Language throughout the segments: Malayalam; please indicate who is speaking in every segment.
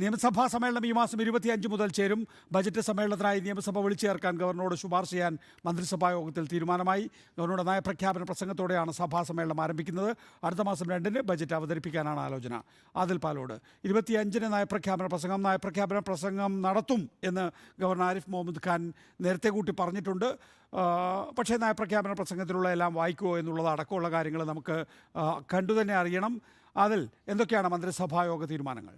Speaker 1: നിയമസഭാ സമ്മേളനം ഈ മാസം ഇരുപത്തിയഞ്ച് മുതൽ ചേരും. ബജറ്റ് സമ്മേളനത്തിനായി നിയമസഭ വിളിച്ചു ചേർക്കാൻ ഗവർണറോട് ശുപാർശ ചെയ്യാൻ മന്ത്രിസഭാ യോഗത്തിൽ തീരുമാനമായി. ഗവർണറുടെ നയപ്രഖ്യാപന പ്രസംഗത്തോടെയാണ് സഭാ സമ്മേളനം ആരംഭിക്കുന്നത്. അടുത്ത മാസം രണ്ടിന് ബജറ്റ് അവതരിപ്പിക്കാനാണ് ആലോചന. ആദിൽ പാലോട്. ഇരുപത്തിയഞ്ചിന് നയപ്രഖ്യാപന പ്രസംഗം. നയപ്രഖ്യാപന പ്രസംഗം നടത്തും എന്ന് ഗവർണർ ആരിഫ് മുഹമ്മദ് ഖാൻ നേരത്തെ കൂട്ടി പറഞ്ഞിട്ടുണ്ട്. പക്ഷേ നയപ്രഖ്യാപന പ്രസംഗത്തിലുള്ള എല്ലാം വായിക്കുമോ എന്നുള്ളത് അടക്കമുള്ള കാര്യങ്ങൾ നമുക്ക് കണ്ടു തന്നെ അറിയണം. അതിൽ എന്തൊക്കെയാണ് മന്ത്രിസഭായോഗ തീരുമാനങ്ങൾ?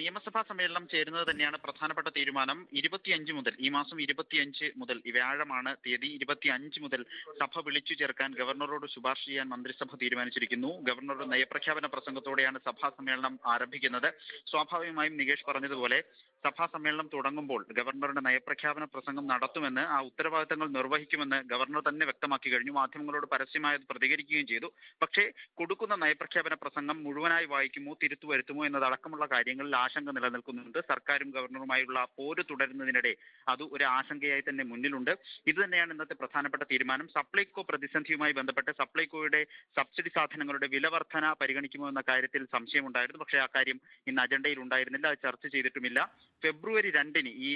Speaker 2: നിയമസഭാ സമ്മേളനം ചേരുന്നത് തന്നെയാണ് പ്രധാനപ്പെട്ട തീരുമാനം. ഇരുപത്തിയഞ്ച് മുതൽ ഈ മാസം ഇരുപത്തിയഞ്ച് മുതൽ വ്യാഴമാണ് തീയതി ഇരുപത്തിയഞ്ച് മുതൽ സഭ വിളിച്ചു ചേർക്കാൻ ഗവർണറോട് ശുപാർശ ചെയ്യാൻ മന്ത്രിസഭ തീരുമാനിച്ചിരിക്കുന്നു. ഗവർണറുടെ നയപ്രഖ്യാപന പ്രസംഗത്തോടെയാണ് സഭാ സമ്മേളനം ആരംഭിക്കുന്നത്. സ്വാഭാവികമായും നികേഷ് പറഞ്ഞതുപോലെ സഭാ സമ്മേളനം തുടങ്ങുമ്പോൾ ഗവർണറുടെ നയപ്രഖ്യാപന പ്രസംഗം നടത്തുമെന്ന് ആ ഉത്തരവാദിത്തങ്ങൾ നിർവഹിക്കുമെന്ന് ഗവർണർ തന്നെ വ്യക്തമാക്കി കഴിഞ്ഞു. മാധ്യമങ്ങളോട് പരസ്യമായത് പ്രതികരിക്കുകയും ചെയ്തു. പക്ഷേ കൊടുക്കുന്ന നയപ്രഖ്യാപന പ്രസംഗം മുഴുവനായി വായിക്കുമോ തിരുത്തു വരുത്തുമോ എന്നതടക്കമുള്ള കാര്യങ്ങളിൽ ആശങ്ക നിലനിൽക്കുന്നുണ്ട്. സർക്കാരും ഗവർണറുമായുള്ള പോര് തുടരുന്നതിനിടെ അത് ഒരു ആശങ്കയായി തന്നെ മുന്നിലുണ്ട്. ഇത് തന്നെയാണ് ഇന്നത്തെ പ്രധാനപ്പെട്ട തീരുമാനം. സപ്ലൈകോ പ്രതിസന്ധിയുമായി ബന്ധപ്പെട്ട് സപ്ലൈകോയുടെ സബ്സിഡി സാധനങ്ങളുടെ വില വർധന പരിഗണിക്കുമോ എന്ന കാര്യത്തിൽ സംശയമുണ്ടായിരുന്നു. പക്ഷേ ആ കാര്യം ഇന്ന് അജണ്ടയിൽ ഉണ്ടായിരുന്നില്ല അത് ചർച്ച ചെയ്തിട്ടുമില്ല. ഫെബ്രുവരി രണ്ടിന് ഈ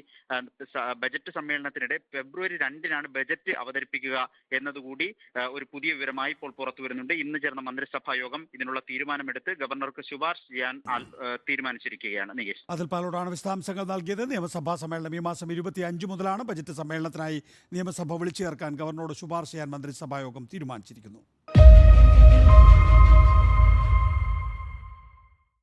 Speaker 2: ബജറ്റ് സമ്മേളനത്തിനിടെ ഫെബ്രുവരി രണ്ടിനാണ് ബജറ്റ് അവതരിപ്പിക്കുക എന്നതുകൂടി ഒരു പുതിയ വിവരമായി ഇപ്പോൾ പുറത്തു വരുന്നുണ്ട്. ഇന്ന് ചേർന്ന മന്ത്രിസഭാ യോഗം ഇതിനുള്ള തീരുമാനമെടുത്ത് ഗവർണർക്ക് ശുപാർശ ചെയ്യാൻ തീരുമാനിച്ചിരിക്കുകയാണ് നികേഷ്.
Speaker 1: അതിൽ പാലോടാണ് വിശദാംശങ്ങൾ നൽകിയത്. നിയമസഭാ സമ്മേളനം ഈ മാസം ഇരുപത്തി അഞ്ച് മുതലാണ്. ബജറ്റ് സമ്മേളനത്തിനായി നിയമസഭ വിളിച്ചു ചേർക്കാൻ ഗവർണറോട് ശുപാർശ ചെയ്യാൻ മന്ത്രിസഭാ യോഗം തീരുമാനിച്ചിരിക്കുന്നു.